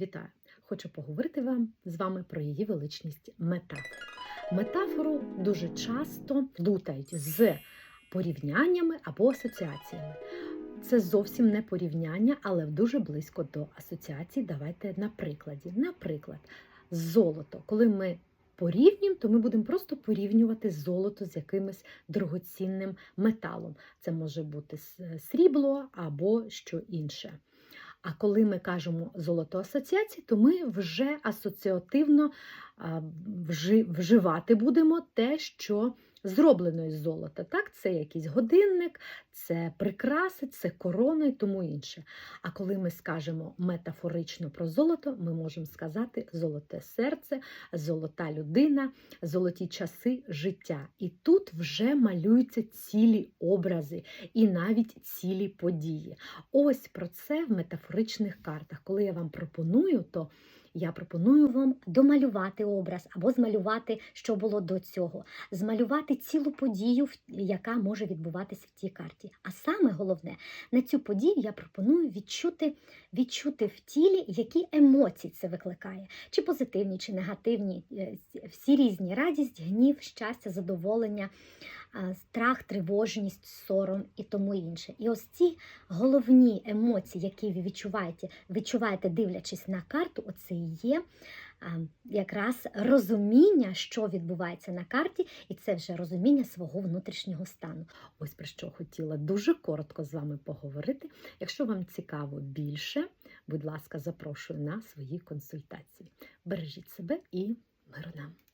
Вітаю! Хочу поговорити вам з вами про її величність метафору. Метафору дуже часто плутають з порівняннями або асоціаціями. Це зовсім не порівняння, але дуже близько до асоціацій. Давайте на прикладі. Наприклад, золото. Коли ми порівнюємо, то ми будемо просто порівнювати золото з якимось дорогоцінним металом. Це може бути срібло або що інше. А коли ми кажемо золото асоціації, то ми вже асоціативно вживати будемо те, що зроблено із золота. Так, це якийсь годинник, це прикраси, це корона і тому інше. А коли ми скажемо метафорично про золото, ми можемо сказати золоте серце, золота людина, золоті часи життя. І тут вже малюються цілі образи і навіть цілі події. Ось про це в метафоричних картах. Коли я вам пропоную, то я пропоную вам домалювати образ або змалювати, що було до цього, змалювати цілу подію, яка може відбуватися в тій карті. А саме головне, на цю подію я пропоную відчути, відчути в тілі, які емоції це викликає, чи позитивні, чи негативні, е, всі різні радість, гнів, щастя, задоволення. А, Страх, тривожність, сором і тому інше. І ось ці головні емоції, які ви відчуваєте, відчуваєте, дивлячись на карту, оце і є якраз розуміння, що відбувається на карті, і це вже розуміння свого внутрішнього стану. ось про що хотіла дуже коротко з вами поговорити. Якщо вам цікаво більше, будь ласка, запрошую на свої консультації. Бережіть себе і миру нам!